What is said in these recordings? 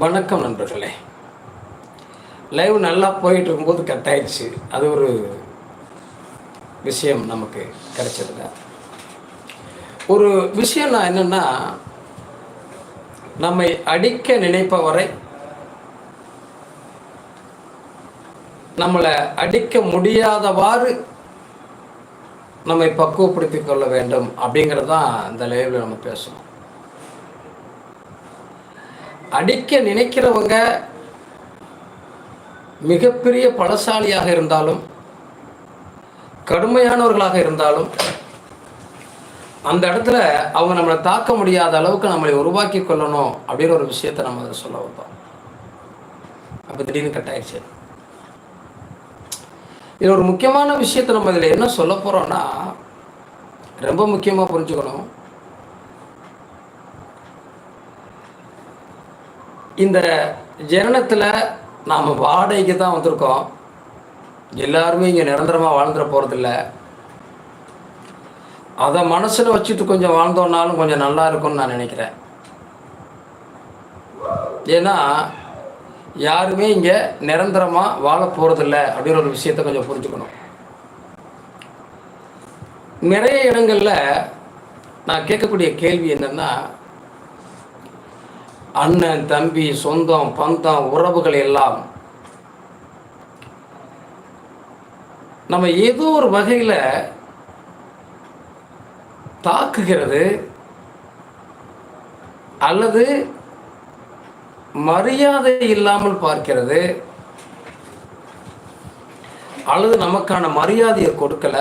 வணக்கம் நண்பர்களே. லைவ் நல்லா போயிட்டு இருக்கும்போது கட் ஆயிடுச்சு அது ஒரு விஷயம் நமக்கு கிடைச்சதுங்க ஒரு விஷயம் நான் என்னன்னா நம்மை அடிக்க நினைப்பவரை நம்மளை அடிக்க முடியாதவாறு நம்மை பக்குவப்படுத்திக் கொள்ள வேண்டும் அப்படிங்கிறது தான் இந்த லைவில் நம்ம பேசணும் அடிக்க நினைக்கிறவங்க மிகப்பெரிய பலசாலியாக இருந்தாலும் கடுமையானவர்களாக இருந்தாலும் அந்த இடத்துல அவங்க நம்மளை தாக்க முடியாத அளவுக்கு நம்மளை உருவாக்கி கொள்ளணும் அப்படின்ற ஒரு விஷயத்தை நம்ம அதில் சொல்ல வந்தோம். அப்போ திடீர்னு கட் ஆயிடுச்சு இது ஒரு முக்கியமான விஷயத்தை நம்ம இதில் என்ன சொல்ல போகிறோம்னா ரொம்ப முக்கியமாக புரிஞ்சுக்கணும். இந்த ஜனனத்தில் நாம் வாடகைக்கு தான் வந்திருக்கோம். எல்லாருமே இங்கே நிரந்தரமாக வாழ்ந்துட போகிறதில்ல அதை மனசில் வச்சுட்டு கொஞ்சம் வாழ்ந்தோன்னாலும் கொஞ்சம் நல்லா இருக்கும்னு நான் நினைக்கிறேன். ஏன்னா யாருமே இங்கே நிரந்தரமாக வாழ போகிறதில்ல அப்படிங்கிற ஒரு விஷயத்தை கொஞ்சம் புரிஞ்சுக்கணும். நிறைய இடங்களில் நான் கேட்கக்கூடிய கேள்வி என்னென்னா அண்ணன் தம்பி சொந்தம் பந்தம் உறவுகள் எல்லாம் நம்ம ஏதோ ஒரு வகையில் தாக்குகிறது அல்லது மரியாதை இல்லாமல் பார்க்கிறது அல்லது நமக்கான மரியாதையை கொடுக்கல.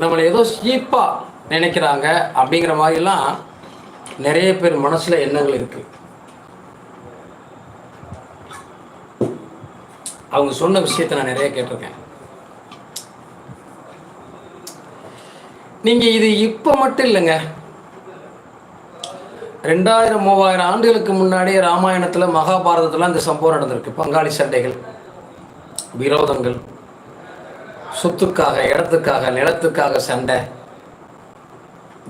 நம்மளை ஏதோ சீப்பாக நினைக்கிறாங்க அப்படிங்கிற மாதிரிலாம் நிறைய பேர் மனசில் எண்ணங்கள் இருக்குது அவங்க சொன்ன விஷயத்தை நான் நிறைய கேட்டிருக்கேன். நீங்கள் இது இப்போ மட்டும் இல்லைங்க. ரெண்டாயிரம் மூவாயிரம் ஆண்டுகளுக்கு முன்னாடியே ராமாயணத்தில் மகாபாரதத்தில் இந்த சம்பவம் நடந்திருக்கு. பங்காளி சண்டைகள் விரோதங்கள் சொத்துக்காக இடத்துக்காக நிலத்துக்காக சண்டை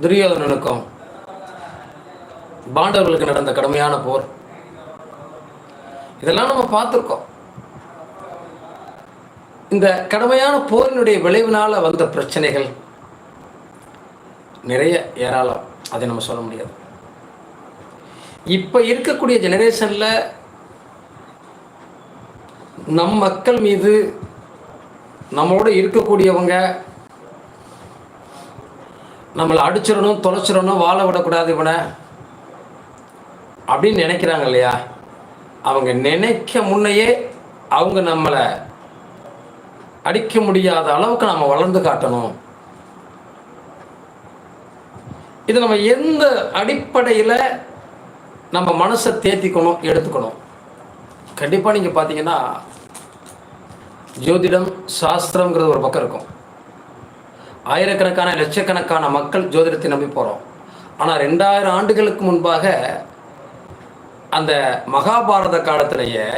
துரியோதனனுக்கும் பாண்டவர்களுக்கு நடந்த கடுமையான போர். இதெல்லாம் நம்ம பார்த்துருக்கோம். இந்த கடுமையான போரினுடைய விளைவினால் வந்த பிரச்சனைகள் நிறைய ஏராளம். அதை நம்ம சொல்ல முடியாது. இப்போ இருக்கக்கூடிய ஜெனரேஷனில் நம் மக்கள் மீது நம்மளோட இருக்கக்கூடியவங்க நம்மளை அடிச்சிடணும் தொலைச்சிடணும் வாழ விடக்கூடாது இவனை. அப்படின்னு நினைக்கிறாங்க இல்லையா? அவங்க நினைக்க முன்னையே அவங்க நம்மளை அடிக்க முடியாத அளவுக்கு நம்ம வளர்ந்து காட்டணும். இது நம்ம எந்த அடிப்படையில் நம்ம மனசை தேத்திக்கணும் எடுத்துக்கணும்? கண்டிப்பாக நீங்கள் பார்த்தீங்கன்னா ஜோதிடம் சாஸ்திரங்கிறது ஒரு பக்கம் இருக்கும். ஆயிரக்கணக்கான லட்சக்கணக்கான மக்கள் ஜோதிடத்தை நம்பி போகிறோம் ஆனால் ரெண்டாயிரம் ஆண்டுகளுக்கு முன்பாக அந்த மகாபாரத காலத்திலேயே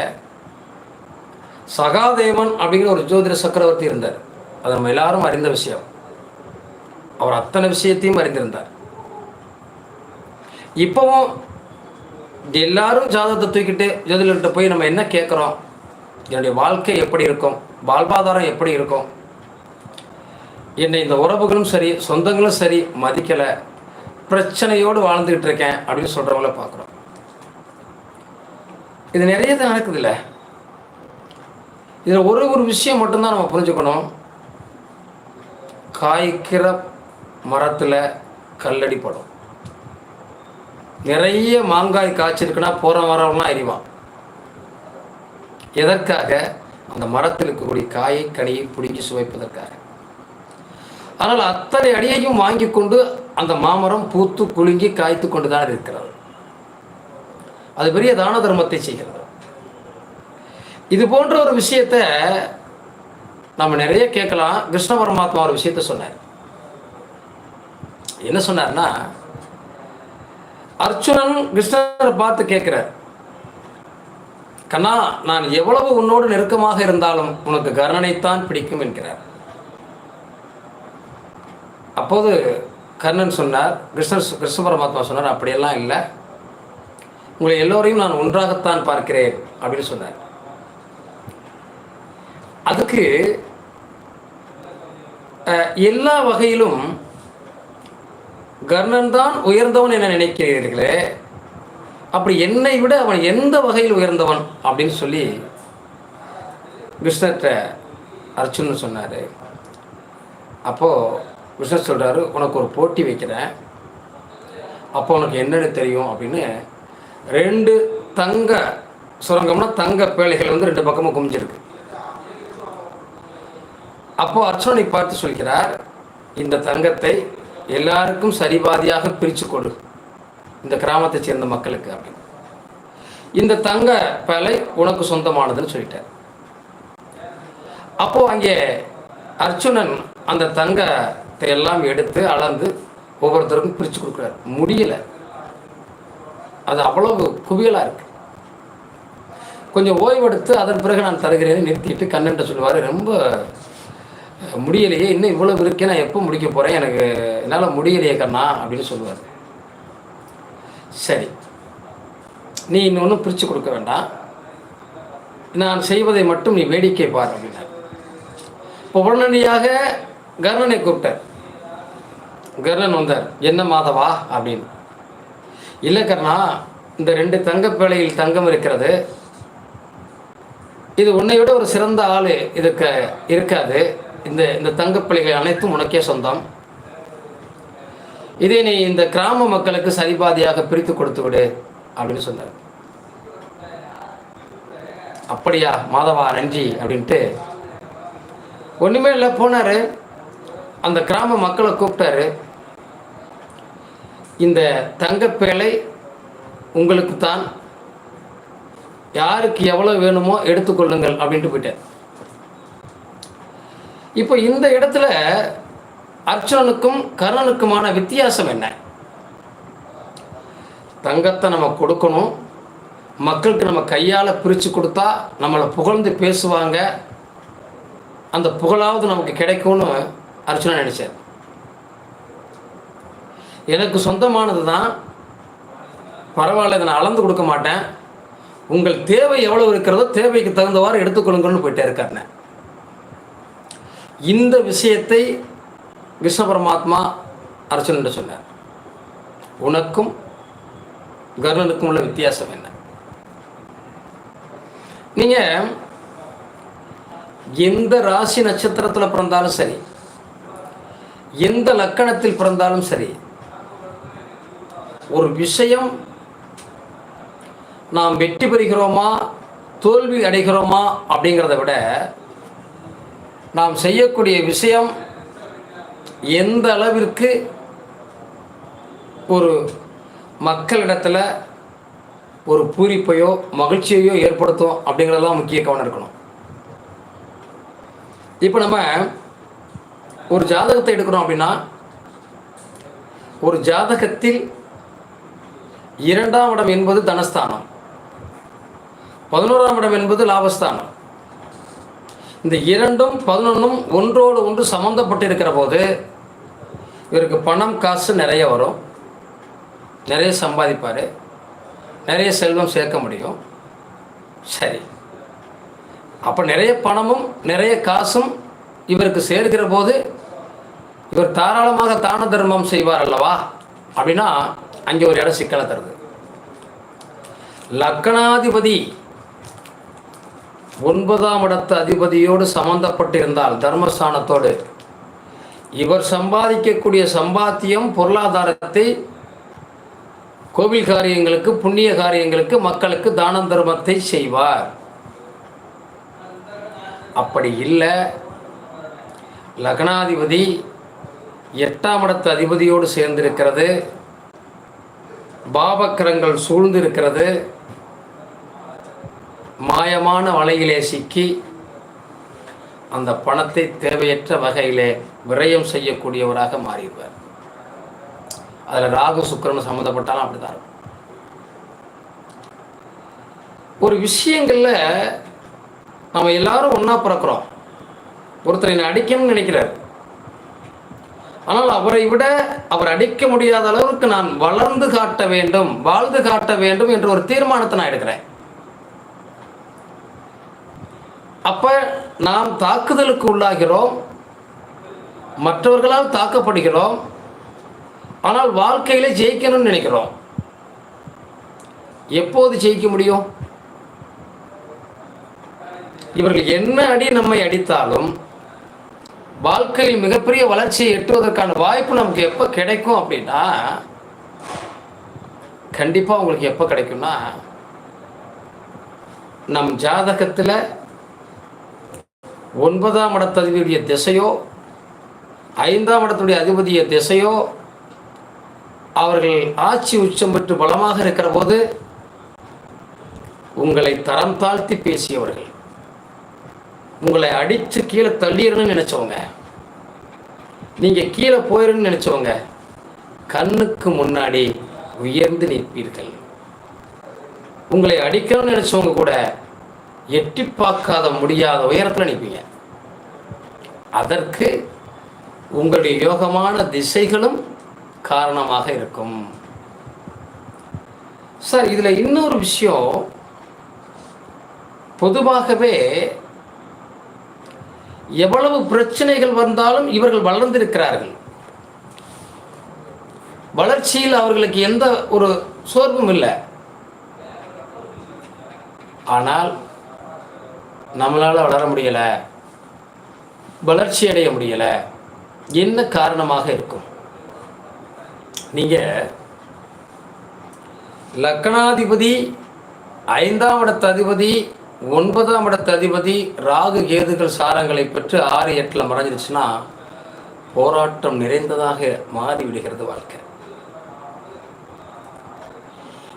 சகாதேவன் அப்படிங்கிற ஒரு ஜோதிட சக்கரவர்த்தி இருந்தார். அது நம்ம எல்லாரும் அறிந்த விஷயம். அவர் அத்தனை விஷயத்தையும் அறிந்திருந்தார். இப்போவும் எல்லாரும் ஜாதகத்தை தூக்கிட்டு ஜோதிடர்கிட்ட போய் நம்ம என்ன கேட்குறோம்? என்னுடைய வாழ்க்கை எப்படி இருக்கும்? வாழ்வாதாரம் எப்படி இருக்கும்? என்னை இந்த உறவுகளும் சரி சொந்தங்களும் சரி மதிக்கலை பிரச்சனையோடு வாழ்ந்துக்கிட்டு இருக்கேன் அப்படின்னு சொல்கிறவங்கள பார்க்குறோம். இது நிறைய தான் நடக்குதுல்ல. இதில் ஒரு ஒரு விஷயம் மட்டும்தான் நம்ம புரிஞ்சுக்கணும். காய்க்கிற மரத்தில் கல்லடி படும். நிறைய மாங்காய் காய்ச்சிருக்குன்னா போகிற மரம்லாம் அறிவான் எதற்காக? அந்த மரத்தில் இருக்கக்கூடிய காயை கனியை பிடுங்கி சுவைப்பதற்காக. ஆனால் அத்தனை அடியையும் வாங்கி கொண்டு அந்த மாமரம் பூத்து குலுங்கி காய்த்து கொண்டு தான் இருக்கிறது. அது பெரிய தான தர்மத்தை செய்கிறது. இது போன்ற ஒரு விஷயத்த நம்ம நிறைய கேட்கலாம். கிருஷ்ண பரமாத்மா ஒரு விஷயத்த சொன்னார். என்ன சொன்னார்னா அர்ச்சுனன் கிருஷ்ணரை பார்த்து கேட்கிறார். கண்ணா நான் எவ்வளவு உன்னோடு நெருக்கமாக இருந்தாலும் உனக்கு கர்ணனைத்தான் பிடிக்கும் என்கிறார். அப்போது கர்ணன் சொன்னார் கிருஷ்ணர் கிருஷ்ண பரமாத்மா சொன்னார் அப்படியெல்லாம் இல்லை. உங்களை எல்லோரையும் நான் ஒன்றாகத்தான் பார்க்கிறேன் அப்படின்னு சொன்னார். அதுக்கு எல்லா வகையிலும் கர்ணன் தான் உயர்ந்தவன் என நினைக்கிறீர்களே அப்படி என்னை விட அவன் எந்த வகையில் உயர்ந்தவன் அப்படின்னு சொல்லி கிருஷ்ணர்கிட்ட அர்ச்சுன்னு சொன்னார். அப்போது கிருஷ்ணர் சொல்கிறாரு உனக்கு ஒரு போட்டி வைக்கிறேன். அப்போ உனக்கு என்னன்னு தெரியும் அப்படின்னு ரெண்டு தங்க சுரங்கம்னா தங்க பேழைகள் வந்து ரெண்டு பக்கமும் குமிஞ்சிருக்கு. அப்போ அர்ச்சுனனை பார்த்து சொல்கிறார் இந்த தங்கத்தை எல்லாருக்கும் சரிபாதியாக பிரித்து கொடு. இந்த கிராமத்தை சேர்ந்த மக்களுக்கு அப்படின்னு. இந்த தங்க பேழை உனக்கு சொந்தமானதுன்னு சொல்லிட்டார். அப்போ அங்கே அர்ச்சுனன் அந்த தங்கத்தை எல்லாம் எடுத்து அளந்து ஒவ்வொருத்தருக்கும் பிரித்து கொடுக்குறாரு. முடியல. அது அவ்வளவு குவியலாக இருக்கு. கொஞ்சம் ஓய்வெடுத்து அதன் பிறகு நான் தருகிறேன்னு நிறுத்திட்டு கண்ணன்ட்ட சொல்லுவார். ரொம்ப முடியலையே இன்னும் இவ்வளவு இருக்கே நான் எப்போ முடிக்க போகிறேன் எனக்கு என்னால் முடியலையே கண்ணா அப்படின்னு சொல்லுவார். சரி. நீ இன்னொன்றும் பிரித்து கொடுக்க வேண்டாம். நான் செய்வதை மட்டும் நீ வேடிக்கை பார் அப்படின்னார். இப்போ உடனடியாக கர்ணனை கூப்பிட்டார். கர்ணன் வந்தார். என்ன மாதவா? அப்படின்னு. இல்லை கர்ணா இந்த ரெண்டு தங்கப்பேழையில் தங்கம் இருக்கிறது. இது உன்னை விட ஒரு சிறந்த ஆள் இதுக்கு இருக்காது. இந்த இந்த தங்கப்பிள்ளைகள் அனைத்தும் உனக்கே சொந்தம். இதை நீ இந்த கிராம மக்களுக்கு சரிபாதியாக பிரித்து கொடுத்து விடு அப்படின்னு சொன்னார். அப்படியா மாதவா நன்றி அப்படின்ட்டு. ஒன்றுமே இல்லை போனார். அந்த கிராம மக்களை கூப்பிட்டாரு. இந்த தங்கப்பேழை உங்களுக்கு தான் யாருக்கு எவ்வளோ வேணுமோ எடுத்துக்கொள்ளுங்கள் அப்படின்ட்டு போயிட்டார் இப்போ இந்த இடத்துல அர்ச்சனனுக்கும் கர்ணனுக்குமான வித்தியாசம் என்ன? தங்கத்தை நம்ம கொடுக்கணும். மக்களுக்கு நம்ம கையால் பிரித்து கொடுத்தா நம்மளை புகழ்ந்து பேசுவாங்க. அந்த புகழாவது நமக்கு கிடைக்கும்னு அர்ச்சனா நினச்சார். எனக்கு சொந்தமானது தான் பரவாயில்ல இதை நான் அளந்து கொடுக்க மாட்டேன். உங்கள் தேவை எவ்வளவு இருக்கிறதோ தேவைக்கு தகுந்தவாறு எடுத்துக்கொள்ளுங்கள்னு போயிட்டே இருக்காருண்ணே இந்த விஷயத்தை கிருஷ்ண பரமாத்மா அர்ச்சுனன் சொன்னார். உனக்கும் கர்ணனுக்கும் உள்ள வித்தியாசம் என்ன? நீங்கள் எந்த ராசி நட்சத்திரத்தில் பிறந்தாலும் சரி எந்த லக்கணத்தில் பிறந்தாலும் சரி ஒரு விஷயம் நாம் வெற்றி பெறுகிறோமா தோல்வி அடைகிறோமா அப்படிங்கிறத விட நாம் செய்யக்கூடிய விஷயம் எந்த அளவிற்கு ஒரு மக்களிடத்தில் ஒரு பூரிப்பையோ மகிழ்ச்சியையோ ஏற்படுத்தும் அப்படிங்கிறதெல்லாம் முக்கிய கவனம் இருக்கணும். இப்போ நம்ம ஒரு ஜாதகத்தை எடுக்கிறோம் அப்படின்னா ஒரு ஜாதகத்தில் இரண்டாம் இடம் என்பது தனஸ்தானம். பதினோராம் இடம் என்பது லாபஸ்தானம். இந்த இரண்டும் பதினொன்றும் ஒன்றோடு ஒன்று சம்மந்தப்பட்டு இருக்கிற போது இவருக்கு பணம் காசு நிறைய வரும். நிறைய சம்பாதிப்பார். நிறைய செல்வம் சேர்க்க முடியும். சரி. அப்போ நிறைய பணமும் நிறைய காசும் இவருக்கு சேர்க்கிற போது இவர் தாராளமாக தான தர்மம் செய்வார் அல்லவா? அப்படின்னா அங்கே ஒரு இடம் சிக்கலை தருது. லக்னாதிபதி ஒன்பதாம் இடத்து அதிபதியோடு சம்பந்தப்பட்டிருந்தால் தர்மஸ்தானத்தோடு. இவர் சம்பாதிக்கக்கூடிய சம்பாத்தியம் பொருளாதாரத்தை கோவில் காரியங்களுக்கு புண்ணிய காரியங்களுக்கு மக்களுக்கு தான தர்மத்தை செய்வார். அப்படி இல்லை. லக்னாதிபதி எட்டாம் இடத்து அதிபதியோடு சேர்ந்திருக்கிறது. பாபக்கரங்கள் சூழ்ந்திருக்கிறது. மாயமான வலையிலே சிக்கி அந்த பணத்தை தேவையற்ற வகையிலே விரயம் செய்யக்கூடியவராக மாறிடுவார். அதில் ராகு சுக்கரன் சம்மந்தப்பட்டாலும் அப்படிதான் இருக்கும். ஒரு விஷயங்களில் நம்ம எல்லாரும் ஒன்றா பிறக்கிறோம். ஒருத்தர் என்னை அடிக்கணும்னு நினைக்கிறார். ஆனால் அவரை விட அவர் அடிக்க முடியாத அளவுக்கு நான் வளர்ந்து காட்ட வேண்டும் வாழ்ந்து காட்ட வேண்டும் என்ற ஒரு தீர்மானத்தை நான் எடுக்கிறேன். அப்ப நாம் தாக்குதலுக்கு உள்ளாகிறோம் மற்றவர்களால் தாக்கப்படுகிறோம் ஆனால் வாழ்க்கையில ஜெயிக்கணும்னு நினைக்கிறோம். எப்போது ஜெயிக்க முடியும்? இவர்கள் என்ன அடி நம்மை அடித்தாலும் வாழ்க்கையில் மிகப்பெரிய வளர்ச்சியை எட்டுவதற்கான வாய்ப்பு நமக்கு எப்போ கிடைக்கும் அப்படின்னா கண்டிப்பாக உங்களுக்கு எப்போ கிடைக்கும்னா நம் ஜாதகத்தில் ஒன்பதாம் இடத்ததிபதியுடைய திசையோ ஐந்தாம் இடத்துடைய அதிபதிய திசையோ அவர்கள் ஆட்சி உச்சம் பெற்று பலமாக இருக்கிற போது உங்களை தரம் தாழ்த்தி பேசியவர்கள். உங்களை அடித்து கீழே தள்ளிடணும்னு நினச்சவங்க. நீங்க கீழே போயிடணும்னு நினச்சவங்க கண்ணுக்கு முன்னாடி உயர்ந்து நிற்பீர்கள். உங்களை அடிக்கணும்னு நினைச்சவங்க கூட எட்டி பார்க்காத முடியாத உயரத்தில் நிற்பீங்க. அதற்கு உங்களுடைய யோகமான திசைகளும் காரணமாக இருக்கும். சார் இதில் இன்னொரு விஷயம் பொதுவாகவே எவ்வளவு பிரச்சனைகள் வந்தாலும் இவர்கள் வளர்ந்திருக்கிறார்கள். வளர்ச்சியில் அவர்களுக்கு எந்த ஒரு சோர்வும் இல்லை. ஆனால் நம்மளால் வளர முடியலை. வளர்ச்சி அடைய முடியலை. என்ன காரணமாக இருக்கும்? நீங்கள் லக்னாதிபதி ஐந்தாம் இடத்த அதிபதி ஒன்பதாம் இடத்து அதிபதி ராகு கேதுகள் சாரங்களை பெற்று ஆறு எட்டில் மறைஞ்சிருச்சுன்னா போராட்டம் நிறைந்ததாக மாறிவிடுகிறது வாழ்க்கை.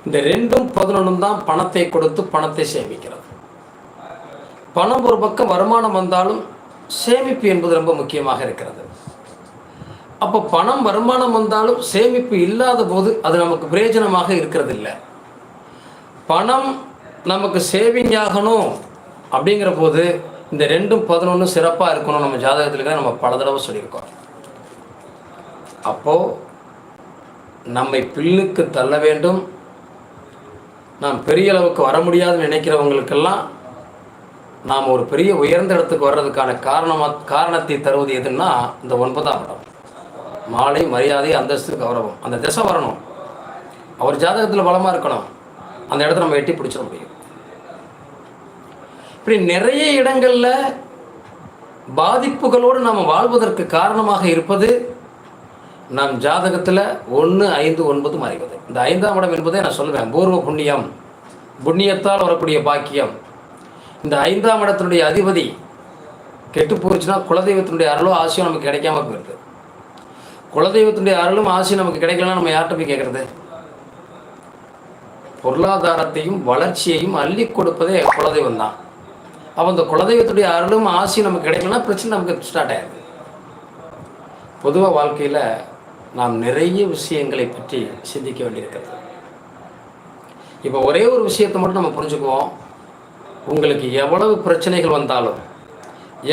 இந்த ரெண்டும் பதினொன்றும் தான் பணத்தை கொடுத்து பணத்தை சேமிக்கிறது. பணம் ஒரு பக்கம் வருமானம் வந்தாலும் சேமிப்பு என்பது ரொம்ப முக்கியமாக இருக்கிறது. அப்போ பணம் வருமானம் வந்தாலும் சேமிப்பு இல்லாத போது அது நமக்கு பிரயோஜனமாக இருக்கிறது இல்லை பணம் நமக்கு சேவிங் ஆகணும் அப்படிங்கிற போது இந்த ரெண்டும் பதினொன்று சிறப்பாக இருக்கணும் நம்ம ஜாதகத்தில் நம்ம பல தடவை சொல்லியிருக்கோம். அப்போது நம்மை பில்லுக்கு தள்ள வேண்டும். நாம் பெரிய அளவுக்கு வர முடியாதுன்னு நினைக்கிறவங்களுக்கெல்லாம் நாம் ஒரு பெரிய உயர்ந்த இடத்துக்கு வர்றதுக்கான காரணமாக காரணத்தை தருவது எதுன்னா இந்த ஒன்பதாம் இடம். மாலை மரியாதை அந்தஸ்து கௌரவம். அந்த திசை வரணும். அவர் ஜாதகத்தில் பலமாக இருக்கணும். அந்த இடத்த நம்ம எட்டி பிடிச்சிட முடியும். இப்படி நிறைய இடங்களில் பாதிப்புகளோடு நாம் வாழ்வதற்கு காரணமாக இருப்பது நம் ஜாதகத்தில் ஒன்று ஐந்து ஒன்பது மறைவது. இந்த ஐந்தாம் இடம் என்பதை நான் சொல்லுவேன் பூர்வ புண்ணியம் புண்ணியத்தால் வரக்கூடிய பாக்கியம். இந்த ஐந்தாம் இடத்தினுடைய அதிபதி கெட்டு போச்சுன்னா குலதெய்வத்தினுடைய அருளோ ஆசையும் நமக்கு கிடைக்காம போயிடுது. குலதெய்வத்தினுடைய அருளும் ஆசையும் நமக்கு கிடைக்கலன்னா நம்ம யார்கிட்ட போய் கேட்குறது பொருளாதாரத்தையும் வளர்ச்சியையும் அள்ளி கொடுப்பதே குலதெய்வம் தான் அப்போ அந்த குலதெய்வத்துடைய அருளும் ஆசையும் நமக்கு கிடைக்கலன்னா பிரச்சனை நமக்கு ஸ்டார்ட் ஆயிடுது பொதுவாக வாழ்க்கையில் நாம் நிறைய விஷயங்களை பற்றி சிந்திக்க வேண்டியிருக்கிறது. இப்போ ஒரே ஒரு விஷயத்தை மட்டும் நம்ம புரிஞ்சுக்குவோம். உங்களுக்கு எவ்வளவு பிரச்சனைகள் வந்தாலும்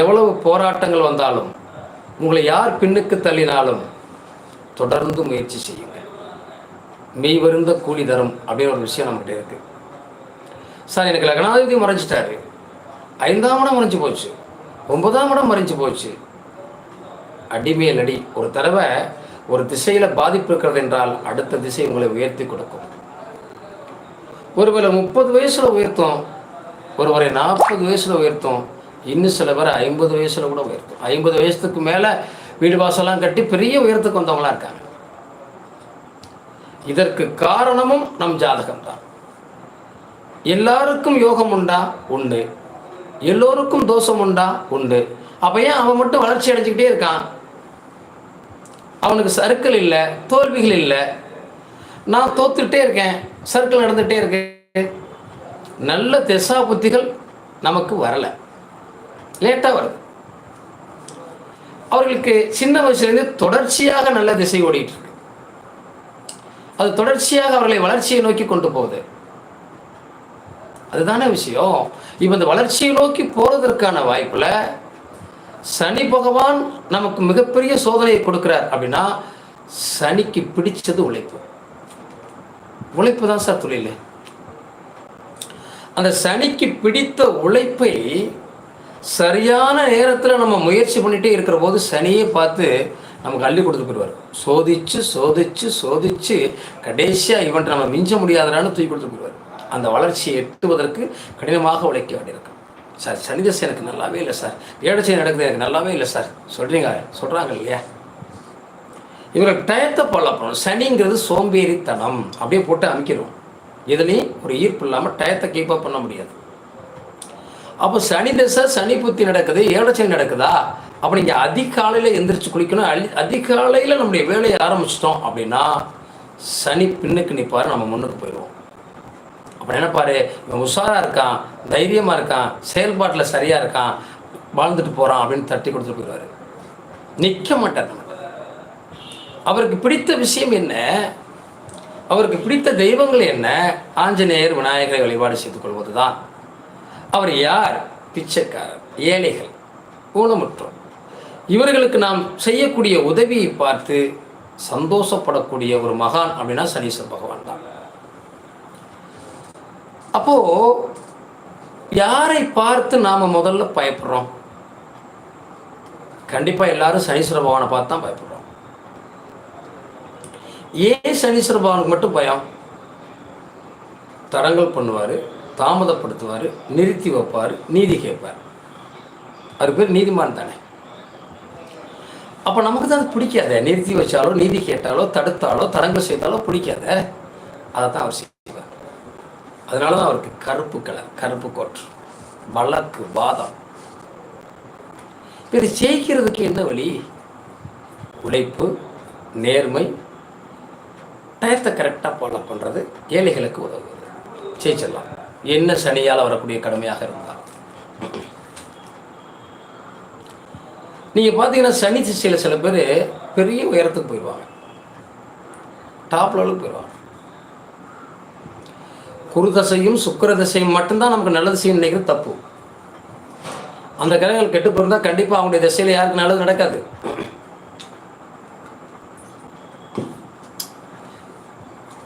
எவ்வளவு போராட்டங்கள் வந்தாலும் உங்களை யார் பின்னுக்கு தள்ளினாலும் தொடர்ந்து முயற்சி செய்யுங்க மெய் வருந்த கூலி தரும் அப்படின்னு ஒரு விஷயம் நம்மகிட்ட இருக்குது சார் எனக்கு லக்னாதிபதி மறைஞ்சிட்டாரு. ஐந்தாம் இடம் மறைஞ்சு போச்சு. ஒன்பதாம் இடம் மறைஞ்சு போச்சு. அடிமேல் அடி. ஒரு தடவை ஒரு திசையில் பாதிப்பு இருக்கிறது என்றால் அடுத்த திசை உங்களை உயர்த்தி கொடுக்கும். ஒருவேளை முப்பது வயசில் உயர்த்தும். ஒருவரை நாற்பது வயசில் உயர்த்தும். இன்னும் சில பேர் ஐம்பது வயசில் கூட உயர்த்தும். ஐம்பது வயசுக்கு மேலே வீடு வாசலாம் கட்டி பெரிய உயரத்துக்கு வந்தவங்களா இருக்காங்க. இதற்கு காரணமும் நம் ஜாதகம் தான் எல்லாருக்கும் யோகம் உண்டா? உண்டு. எல்லோருக்கும் தோஷம் உண்டா. உண்டு அப்போ ஏன் அவன் மட்டும் வளர்ச்சி அடைஞ்சிக்கிட்டே இருக்கான்? அவனுக்கு சர்க்கிள் இல்லை தோல்விகள் இல்லை. நான் தோத்துக்கிட்டே இருக்கேன் சர்க்கிள் நடந்துகிட்டே இருக்கேன் நல்ல திசா புத்திகள் நமக்கு வரலை. லேட்டாக வருது. அவர்களுக்கு சின்ன வயசுலேருந்து தொடர்ச்சியாக நல்ல திசை ஓடிட்டு இருக்கு. அது தொடர்ச்சியாக அவர்களை வளர்ச்சியை நோக்கி கொண்டு போகுது. அதுதானே விஷயம். இப்போ இந்த வளர்ச்சியை நோக்கி போகிறதற்கான வாய்ப்பில் சனி பகவான் நமக்கு மிகப்பெரிய சோதனையை கொடுக்கிறார் அப்படின்னா சனிக்கு பிடிச்சது உழைப்பு. உழைப்பு தான் சார் தொழில். அந்த சனிக்கு பிடித்த உழைப்பை சரியான நேரத்தில் நம்ம முயற்சி பண்ணிகிட்டே இருக்கிற போது சனியை பார்த்து நமக்கு அள்ளி கொடுத்து போயிடுவார். சோதிச்சு சோதிச்சு சோதிச்சு கடைசியாக இவன் நம்ம மிஞ்ச முடியாதனான்னு தூக்கி கொடுத்து போயிடுவார். அந்த வளர்ச்சியை எட்டுவதற்கு கடினமாக உழைக்க வேண்டியிருக்கு. சார் சனி தசை எனக்கு நல்லாவே இல்லை சார். ஏழச்சை நடக்குது எனக்கு நல்லாவே இல்லை சார். சொல்கிறீங்க சொல்கிறாங்க இல்லையா? இவர்கள் டயத்தை ஃபாலோ பண்ணணும் சனிங்கிறது சோம்பேறித்தனம். அப்படியே போட்டு அமைக்கிறோம். இதுலேயும் ஒரு ஈர்ப்பு இல்லாமல் டயத்தை கீப் அப் பண்ண முடியாது. அப்போ சனி தசை சனி புத்தி நடக்குது ஏழச்சனி நடக்குதா? அப்போ நீங்கள் அதிகாலையில் எந்திரிச்சு குளிக்கணும். அதி அதிகாலையில் நம்முடைய வேலையை ஆரம்பிச்சிட்டோம் அப்படின்னா சனி பின்னுக்கு நிற்பார் நம்ம முன்னுக்கு போயிடுவோம். அப்போ நினைப்பாரு இவன் உஷாராக இருக்கான் தைரியமாக இருக்கான் செயல்பாட்டில் சரியாக இருக்கான் வாழ்ந்துட்டு போகிறான் அப்படின்னு தட்டி கொடுத்துட்டு போயிடுவார். நிற்க மாட்டார் நம்ம அவருக்கு பிடித்த விஷயம் என்ன? அவருக்கு பிடித்த தெய்வங்கள் என்ன? ஆஞ்சநேயர் விநாயகரை வழிபாடு செய்து கொள்வது தான் அவர் யார்? பிச்சைக்காரர் ஏழைகள் ஊனமுற்றோர். இவர்களுக்கு நாம் செய்யக்கூடிய உதவியை பார்த்து சந்தோஷப்படக்கூடிய ஒரு மகான் அப்படின்னா சனீஸ்வர பகவான் தான். அப்போ யாரை பார்த்து நாம முதல்ல பயப்படுறோம்? கண்டிப்பா எல்லாரும் சனீஸ்வர பகவானை பார்த்து தான் பயப்படுறோம். ஏன் சனீஸ்வர பகவானுக்கு மட்டும் பயம்? தடங்கள் பண்ணுவார் தாமதப்படுத்துவார் நிறுத்தி வைப்பார் நீதி கேட்பார். அது பேர் நீதிமான் தானே. அப்போ நமக்கு தான் அது பிடிக்காத? நிறுத்தி வச்சாலோ நீதி கேட்டாலோ தடுத்தாலோ தடங்கள் செய்தாலோ பிடிக்காத? அதை தான் அவர் அதனால தான் அவருக்கு கருப்பு கலர் கருப்பு கோட்டு வழக்கு வாதம். இது ஜெயிக்கிறதுக்கு என்ன வழி? உழைப்பு நேர்மை டயத்தை கரெக்டாக ஃபாலோ பண்ணுறது ஏழைகளுக்கு உதவுவது. ஜெயிச்சிடலாம். என்ன சனியால் வரக்கூடிய கடமையாக இருந்தால் நீங்கள் பார்த்தீங்கன்னா சனி திசையில் சில பேர் பெரிய உயரத்துக்கு போயிடுவாங்க டாப் லெவலுக்கு போயிடுவாங்க குரு தசையும் சுக்கிர தசையும் மட்டும்தான் நமக்கு நல்லது செய்யும் நினைக்கிறது தப்பு. அந்த கிரகங்கள் கெட்டு போயிருந்தால் கண்டிப்பாக அவங்களுடைய திசையில் யாருக்கு நல்லது நடக்காது.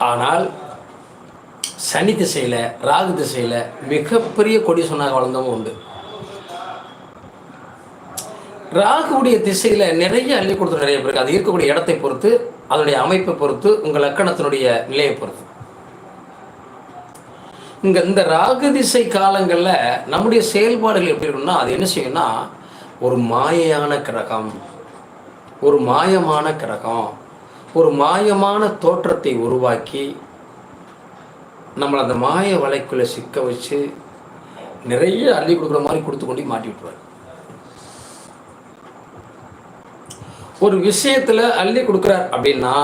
ஆனால் சனி திசையில் ராகு திசையில் மிகப்பெரிய கொடி சொன்னாங்க வளர்ந்தவங்க உண்டு. ராகுவுடைய திசையில் நிறைய அள்ளி கொடுத்து நிறைய பேருக்கு அது இருக்கக்கூடிய இடத்தை பொறுத்து அதனுடைய அமைப்பை பொறுத்து உங்கள் லக்கணத்தினுடைய நிலையை பொறுத்து. இங்கே இந்த ராகு திசை காலங்களில் நம்முடைய செயல்பாடுகள் எப்படி இருக்குன்னா அது என்ன செய்யும்னா ஒரு மாயையான கிரகம் ஒரு மாயமான கிரகம் ஒரு மாயமான தோற்றத்தை உருவாக்கி நம்மளை அந்த மாய வலைக்குள்ளே சிக்க வச்சு நிறைய அள்ளி கொடுக்குற மாதிரி கொடுத்து கொண்டு மாட்டி விட்டுருவார். ஒரு விஷயத்தில் அள்ளி கொடுக்குறார் அப்படின்னா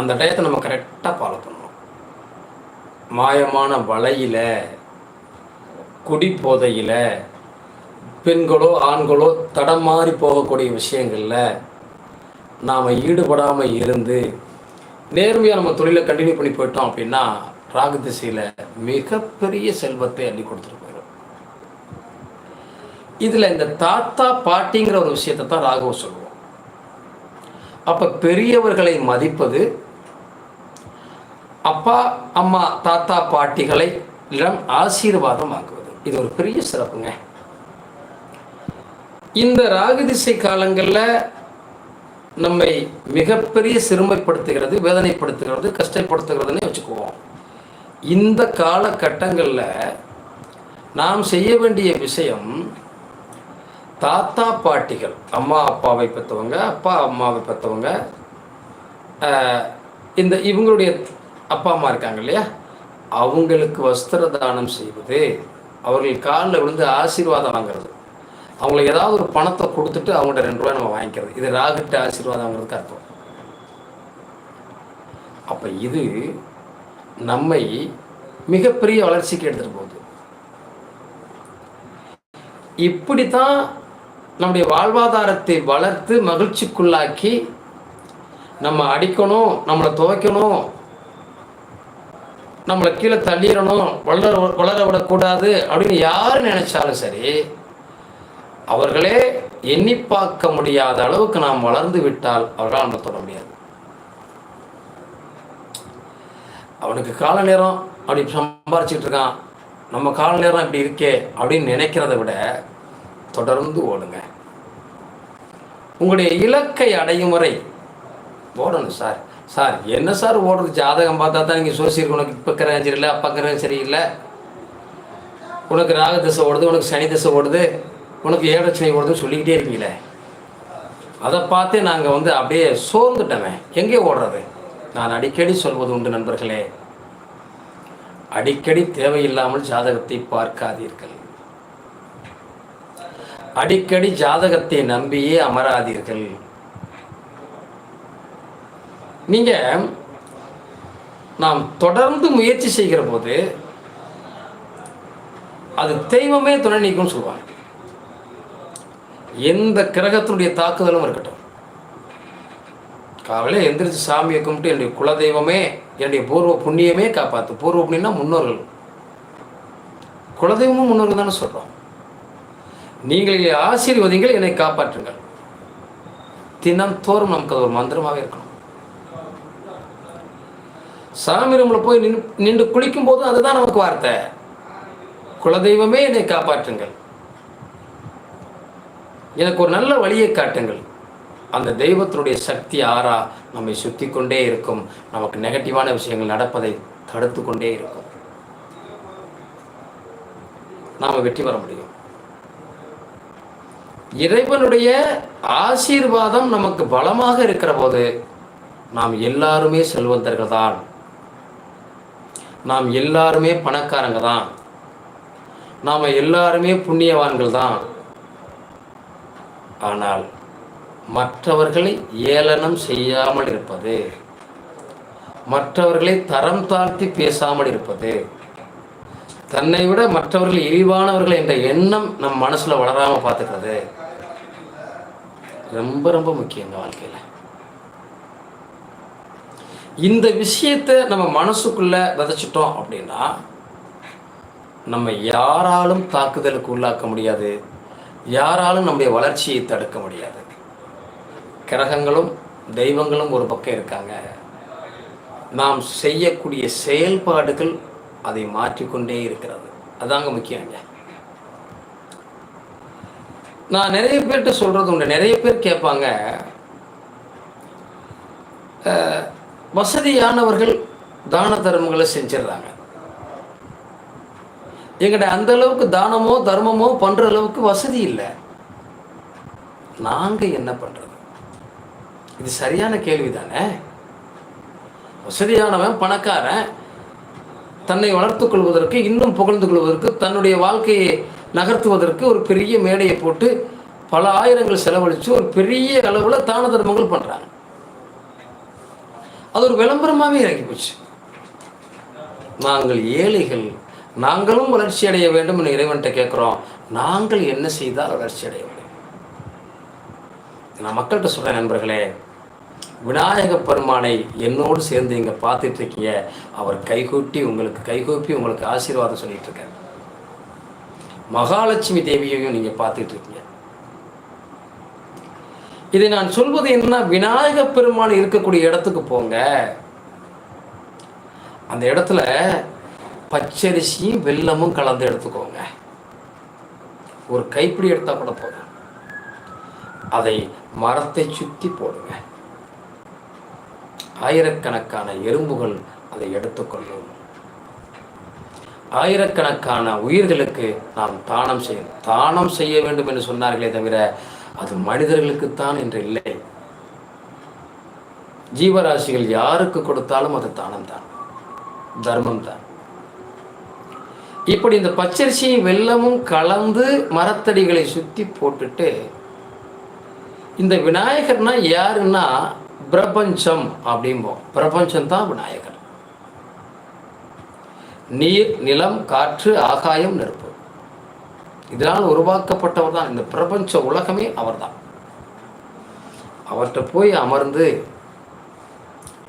அந்த டயத்தை நம்ம கரெக்டாக ஃபாலோ பண்ணணும். மாயமான வலையில் குடிப்போதையில் பெண்களோ ஆண்களோ தடம் மாறி போகக்கூடிய விஷயங்களில் நாம் ஈடுபடாமல் இருந்து நேர்மையாக நம்ம தொழிலை கண்டினியூ பண்ணி போயிட்டோம் அப்படின்னா ராகு திசையில் மிகப்பெரிய செல்வத்தை அள்ளி கொடுத்துட்டு போயிடும் இதில் இந்த தாத்தா பாட்டிங்கிற ஒரு விஷயத்தை தான் ராகவ சொல்லுவோம். அப்போ பெரியவர்களை மதிப்பது அப்பா அம்மா தாத்தா பாட்டிகளை இடம் ஆசீர்வாதம் ஆக்குவது இது ஒரு பெரிய சிறப்புங்க. இந்த ராகு திசை காலங்களில் நம்மை மிகப்பெரிய சிறுமைப்படுத்துகிறது வேதனைப்படுத்துகிறது கஷ்டப்படுத்துகிறதுன்னு வச்சுக்குவோம். இந்த காலகட்டங்களில் நாம் செய்ய வேண்டிய விஷயம் தாத்தா பாட்டிகள் அம்மா அப்பாவை பெற்றவங்க அப்பா அம்மாவை பெற்றவங்க இந்த இவங்களுடைய அப்பா அம்மா இருக்காங்க இல்லையா? அவங்களுக்கு வஸ்திர தானம் செய்வது அவர்கள் காலில் விழுந்து ஆசீர்வாதம் வாங்குறது. அவங்களுக்கு ஏதாவது ஒரு பணத்தை கொடுத்துட்டு அவங்கள்ட்ட ரெண்டு ரூபாய் நம்ம வாங்கிக்கிறது. இது ராகுட்டு ஆசீர்வாதம் வாங்குறதுக்கு அர்த்தம். அப்போ இது நம்மை மிகப்பெரிய வளர்ச்சிக்கு எடுத்துகிட்டு போகுது. இப்படித்தான் நம்முடைய வாழ்வாதாரத்தை வளர்த்து மகிழ்ச்சிக்குள்ளாக்கி நம்ம அடிக்கணும் நம்மளை துவைக்கணும் நம்மளை கீழே தள்ளிடணும் வளர வளர விடக்கூடாது அப்படின்னு யார் நினைச்சாலும் சரி அவர்களே எண்ணி பார்க்க முடியாத அளவுக்கு நாம் வளர்ந்து விட்டால் அவர்களால் நம்ம தொட முடியாது. அவனுக்கு கால நேரம் அப்படி சம்பாரிச்சிட்டு இருக்கான். நம்ம கால நேரம் இப்படி இருக்கே அப்படின்னு நினைக்கிறத விட தொடர்ந்து ஓடுங்க. உங்களுடைய இலக்கை அடையும் வரை ஓடணும் சார். சார் என்ன சார் ஓடுறது? ஜாதகம் பார்த்தா தான் நீங்கள் சோசியருக்கு உனக்கு இப்போ கிரகம் சரியில்லை அப்பா கிரகம் சரியில்லை. உனக்கு ராக திசை ஓடுது உனக்கு சனி திசை ஓடுது உனக்கு ஏழச்சனை ஓடுதுன்னு சொல்லிக்கிட்டே இருக்கீங்களே. அதை பார்த்து நாங்கள் வந்து அப்படியே சோர்ந்துட்டோமே. எங்கே ஓடுறது? நான் அடிக்கடி சொல்வது உண்டு நண்பர்களே. அடிக்கடி தேவையில்லாமல் ஜாதகத்தை பார்க்காதீர்கள். அடிக்கடி ஜாதகத்தை நம்பியே அமராதீர்கள். நீங்க நாம் தொடர்ந்து முயற்சி செய்கிற போது அது தெய்வமே துணை நீக்கும்னு சொல்லுவாங்க. எந்த கிரகத்தினுடைய தாக்குதலும் இருக்கட்டும். காலையில் எந்திரிச்சு சாமியை கும்பிட்டு என்னுடைய குலதெய்வமே என்னுடைய பூர்வ புண்ணியமே காப்பாற்று பூர்வ புண்ணியம்னா முன்னோர்கள். குலதெய்வமும் முன்னோர்கள் தானே சொல்கிறோம் நீங்கள் ஆசீர்வதிங்கள் என்னை காப்பாற்றுங்கள். தினந்தோறும் நமக்கு அது ஒரு மந்திரமாகவே இருக்கணும். சாமி ரூமில் போய் நின்று நின்று குளிக்கும் போதும் அதுதான் நமக்கு வார்த்தை. குலதெய்வமே என்னை காப்பாற்றுங்கள். எனக்கு ஒரு நல்ல வழியை காட்டுங்கள். அந்த தெய்வத்தினுடைய சக்தி ஆறா நம்மை சுத்தி கொண்டே இருக்கும். நமக்கு நெகட்டிவான விஷயங்கள் நடப்பதை தடுத்து கொண்டே இருக்கும். நாம் வெற்றி பெற முடியும். இறைவனுடைய ஆசீர்வாதம் நமக்கு பலமாக இருக்கிற போது நாம் எல்லாருமே செல்வந்தர்கள் தான் நாம் எல்லாருமே பணக்காரங்க தான். நாம் எல்லாருமே புண்ணியவான்கள் தான். ஆனால் மற்றவர்களை ஏளனம் செய்யாமல் இருப்பது மற்றவர்களை தரம் தாழ்த்தி பேசாமல் இருப்பது தன்னை விட மற்றவர்கள் இழிவானவர்கள் என்ற எண்ணம் நம் மனசில் வளராமல் பார்த்துக்கிறது. ரொம்ப ரொம்ப முக்கியம் இந்த வாழ்க்கையில். இந்த விஷயத்தை நம்ம மனசுக்குள்ள விதைச்சிட்டோம் அப்படின்னா நம்ம யாராலும் தாக்குதலுக்கு உள்ளாக்க முடியாது. யாராலும் நம்முடைய வளர்ச்சியை தடுக்க முடியாது. கிரகங்களும் தெய்வங்களும் ஒரு பக்கம் இருக்காங்க. நாம் செய்யக்கூடிய செயல்பாடுகள் அதை மாற்றிக்கொண்டே இருக்கிறது. அதாங்க முக்கியங்க நான் நிறைய பேர்கிட்ட சொல்றது உண்டு. நிறைய பேர் கேட்பாங்க வசதியானவர்கள் தான தர்மங்களை செஞ்சிடுறாங்க. எங்கிட்ட அந்த அளவுக்கு தானமோ தர்மமோ பண்ற அளவுக்கு வசதி இல்லை. நாங்க என்ன பண்றது? இது சரியான கேள்வி தானே வசதியானவன் பணக்காரன் தன்னை வளர்த்துக் கொள்வதற்கு இன்னும் புகழ்ந்து கொள்வதற்கு தன்னுடைய வாழ்க்கையை நகர்த்துவதற்கு ஒரு பெரிய மேடையை போட்டு பல ஆயிரங்கள் செலவழித்து ஒரு பெரிய அளவில் தான தர்மங்கள் பண்ணுறாங்க அது ஒரு விளம்பரமாகவே இறங்கி போச்சு. நாங்கள் ஏழைகள். நாங்களும் வளர்ச்சி அடைய வேண்டும் என்று இறைவன்கிட்ட கேட்குறோம். நாங்கள் என்ன செய்தால் வளர்ச்சி அடைய முடியும்? நான் மக்கள்கிட்ட சொல்கிறேன் நண்பர்களே. விநாயக பெருமானை என்னோடு சேர்ந்து இங்கே பார்த்துட்டு இருக்கீங்க. அவர் கைகூட்டி உங்களுக்கு கைகூப்பி உங்களுக்கு ஆசீர்வாதம் சொல்லிட்டு இருக்காரு. மகாலட்சுமி தேவியையும் நீங்கள் பார்த்துட்டு இருக்கீங்க. இதை நான் சொல்வது என்னன்னா விநாயக பெருமான் இருக்கக்கூடிய இடத்துக்கு போங்க. அந்த இடத்துல பச்சரிசியும் வெல்லமும் கலந்து எடுத்துக்கோங்க. ஒரு கைப்பிடி எடுத்தா கூட போதும். அதை மரத்தை சுத்தி போடுங்க. ஆயிரக்கணக்கான எறும்புகள் அதை எடுத்துக்கொள்ளும் ஆயிரக்கணக்கான உயிர்களுக்கு நாம் தானம் செய்யணும் தானம் செய்ய வேண்டும் என்று சொன்னார்களே தவிர அது மனிதர்களுக்குத்தான் என்று இல்லை. ஜீவராசிகள் யாருக்கு கொடுத்தாலும் அது தானம் தான் தர்மம் தான் இப்படி இந்த பச்சரிசியும் வெள்ளமும் கலந்து மரத்தடிகளை சுத்தி போட்டுட்டு இந்த விநாயகர்னா யாருன்னா பிரபஞ்சம் அப்படிம்போம். பிரபஞ்சம் தான் விநாயகர். நீர் நிலம் காற்று ஆகாயம் நெருப்பு. இதனால் உருவாக்கப்பட்டவர் தான் இந்த பிரபஞ்ச உலகமே அவர்தான். அவர்கிட்ட போய் அமர்ந்து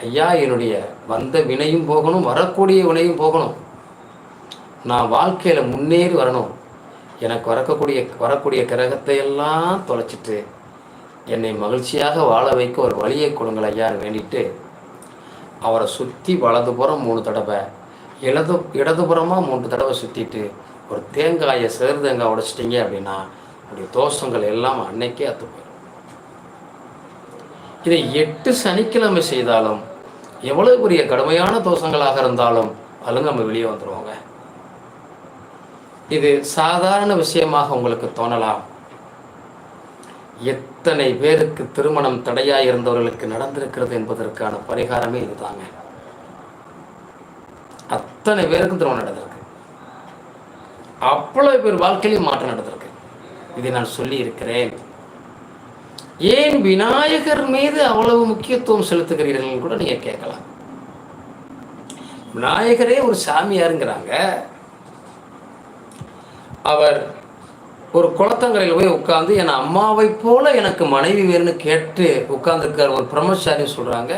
ஐயா என்னுடைய வந்த வினையும் போகணும் வரக்கூடிய வினையும் போகணும். நான் வாழ்க்கையில் முன்னேறி வரணும். எனக்கு வரக்கூடிய வரக்கூடிய கிரகத்தை எல்லாம் தொலைச்சிட்டு என்னை மகிழ்ச்சியாக வாழ வைக்க ஒரு வழியை கொடுங்கள் ஐயா வேண்டிட்டு அவரை சுற்றி வலதுபுறம் மூணு தடவை இடது இடதுபுறமாக மூன்று தடவை சுற்றிட்டு ஒரு தேங்காயை சேறு தேங்காய் உடைச்சிட்டிங்க அப்படின்னா அப்படி தோஷங்கள் எல்லாம் அன்னைக்கே அத்து போயிடும். இதை எட்டு சனிக்கிழமை செய்தாலும் எவ்வளவு பெரிய கடுமையான தோஷங்களாக இருந்தாலும் அதுல நம்ம வெளியே வந்துடுவோங்க இது சாதாரண விஷயமாக உங்களுக்கு தோணலாம். எத்தனை பேருக்கு திருமணம் தடையாக இருந்தவர்களுக்கு நடந்திருக்கிறது என்பதற்கான பரிகாரமே இதுதாங்க. அத்தனை பேருக்கும் திருமணம் நடந்திருக்கு. அவ்வளவு பேர் வாழ்க்கையிலையும் மாற்றம் நடந்திருக்கு. இதை நான் சொல்லி இருக்கிறேன் ஏன் விநாயகர் மீது அவ்வளவு முக்கியத்துவம் செலுத்துகிறீர்கள் கூட நீங்க கேட்கலாம். விநாயகரே ஒரு சாமியாருங்கிறாங்க. அவர் ஒரு குளத்தங்கரையில் போய் உட்காந்து என் அம்மாவை போல எனக்கு மனைவி வேணும்னு கேட்டு உட்காந்துருக்கார் ஒரு பிரம்மச்சாரி சொல்றாங்க.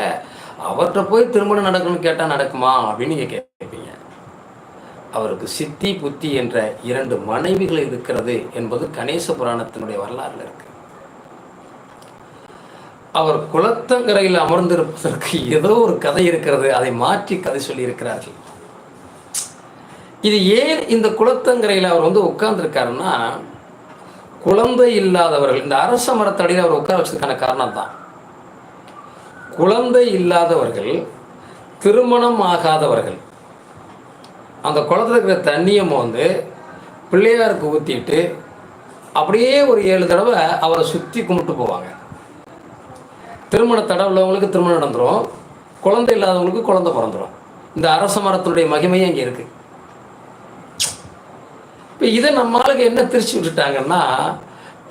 அவர்கிட்ட போய் திருமணம் நடக்கணும்னு கேட்டால் நடக்குமா அப்படின்னு நீங்க கே அவருக்கு சித்தி புத்தி என்ற இரண்டு மனைவிகள் இருக்கிறது என்பது கணேச புராணத்தினுடைய வரலாறுல இருக்கு. அவர் குளத்தங்கரையில் அமர்ந்திருப்பதற்கு ஏதோ ஒரு கதை இருக்கிறது அதை மாற்றி கதை சொல்லி இருக்கிறார்கள் இது ஏன் இந்த குளத்தங்கரையில் அவர் வந்து உட்கார்ந்துருக்காருன்னா குழந்தை இல்லாதவர்கள் இந்த அரச மரத்தடியில் அவர் உட்கார வச்சதுக்கான காரணம் தான் குழந்தை இல்லாதவர்கள் திருமணம் ஆகாதவர்கள் அந்த குளத்துல இருக்கிற தண்ணியை வந்து பிள்ளையாருக்கு ஊற்றிட்டு அப்படியே ஒரு ஏழு தடவை அவரை சுற்றி கும்பிட்டு போவாங்க. திருமண தடை உள்ளவங்களுக்கு திருமணம் நடந்துடும் குழந்தை இல்லாதவங்களுக்கு குழந்தை பிறந்துடும் இந்த அரச மரத்தினுடைய மகிமையும் இங்கே இருக்குது இப்போ இதை நம்மளுக்கு என்ன திரிச்சு விட்டுட்டாங்கன்னா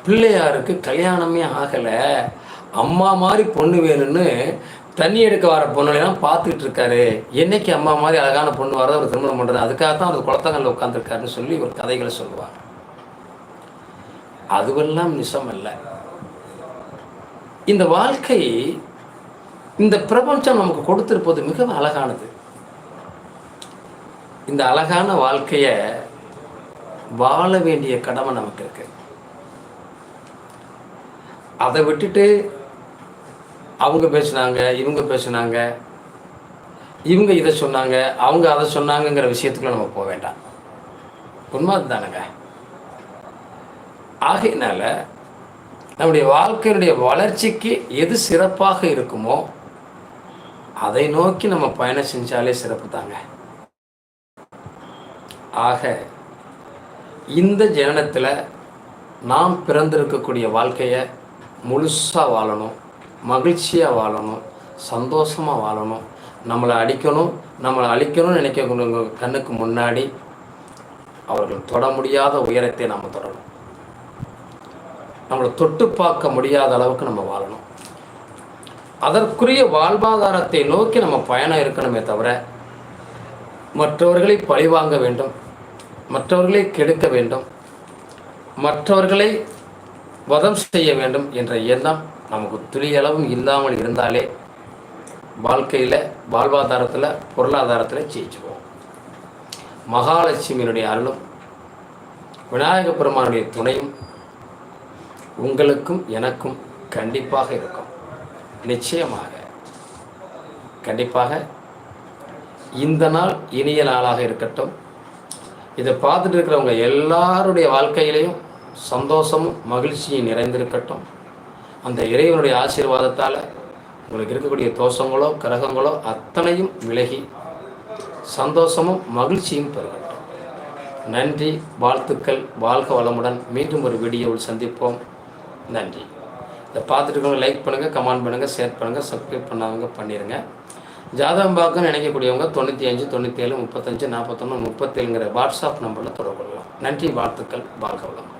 பிள்ளையாருக்கு கல்யாணமே ஆகலை. அம்மா மாதிரி பொண்ணு வேணும்னு தண்ணி எடுக்க வர பொண்ணுலாம் பார்த்துக்கிட்டு இருக்காரு. என்னைக்கு அம்மா மாதிரி அழகான பொண்ணு வரதை அவர் திருமணம் பண்ணுறது அதுக்காக தான் அவர் குளத்தங்கல்ல உட்காந்துருக்காருன்னு சொல்லி ஒரு கதைகளை சொல்லுவாங்க. அதுவெல்லாம் நிசம் அல்ல. இந்த வாழ்க்கை இந்த பிரபஞ்சம் நமக்கு கொடுத்திருப்பது மிகவும் அழகானது. இந்த அழகான வாழ்க்கையை வாழ வேண்டிய கடமை நமக்கு இருக்கு. அதை விட்டுட்டு அவங்க பேசுனாங்க இவங்க பேசுனாங்க இவங்க இதை சொன்னாங்க அவங்க அதை சொன்னாங்கங்கிற விஷயத்துக்குள்ள நம்ம போக வேண்டாம். உண்மை அதுதானுங்க ஆகையினால நம்முடைய வாழ்க்கையினுடைய வளர்ச்சிக்கு எது சிறப்பாக இருக்குமோ அதை நோக்கி நம்ம பயணம் செஞ்சாலே சிறப்பு தாங்க. ஆக இந்த ஜனனத்தில் நாம் பிறந்திருக்கக்கூடிய வாழ்க்கையை முழுசாக வாழணும். மகிழ்ச்சியாக வாழணும் சந்தோஷமாக வாழணும். நம்மளை அடிக்கணும் நம்மளை அழிக்கணும்னு நினைக்கக்கூடிய கண்ணுக்கு முன்னாடி அவர்கள் தொட முடியாத உயரத்தை நாம் தொடணும் நம்மளை தொட்டு பார்க்க முடியாத அளவுக்கு நம்ம வாழணும். அதற்குரிய வாழ்வாதாரத்தை நோக்கி நம்ம பயணம் இருக்கணுமே தவிர மற்றவர்களை பழிவாங்க வேண்டும் மற்றவர்களை கெடுக்க வேண்டும் மற்றவர்களை வதம் செய்ய வேண்டும் என்ற எண்ணம் நமக்கு துளியளவும் இல்லாமல் இருந்தாலே வாழ்க்கையில் வாழ்வாதாரத்தில் பொருளாதாரத்தில் ஜெயிச்சுவோம் மகாலட்சுமியினுடைய அருளும் விநாயக பெருமானுடைய துணையும் உங்களுக்கும் எனக்கும் கண்டிப்பாக இருக்கும். நிச்சயமாக கண்டிப்பாக இந்த நாள் இனிய நாளாக இருக்கட்டும். இதை பார்த்துட்டு இருக்கிறவங்க எல்லாருடைய வாழ்க்கையிலையும் சந்தோஷமும் மகிழ்ச்சியும் நிறைந்திருக்கட்டும். அந்த இறைவனுடைய ஆசீர்வாதத்தால் உங்களுக்கு இருக்கக்கூடிய தோஷங்களோ கிரகங்களோ அத்தனையும் விலகி சந்தோஷமும் மகிழ்ச்சியும் பெறுகட்டும் நன்றி வாழ்த்துக்கள் வாழ்க வளமுடன் மீண்டும் ஒரு வீடியோவில் சந்திப்போம். நன்றி. இதை பார்த்துட்டு இருக்கவங்க லைக் பண்ணுங்கள் கமெண்ட் பண்ணுங்கள் ஷேர் பண்ணுங்கள் சப்ஸ்கிரைப் பண்ணாதவங்க பண்ணிடுங்க ஜாதகம் பார்க்க நினைக்கக்கூடியவங்க தொண்ணூற்றி அஞ்சு தொண்ணூற்றி ஏழு முப்பத்தஞ்சு நாற்பத்தொன்று முப்பத்தேழுங்கிற வாட்ஸ்அப் நம்பரில் தொடர்பு கொள்ளலாம். நன்றி வாழ்த்துக்கள் வாழ்க வளம்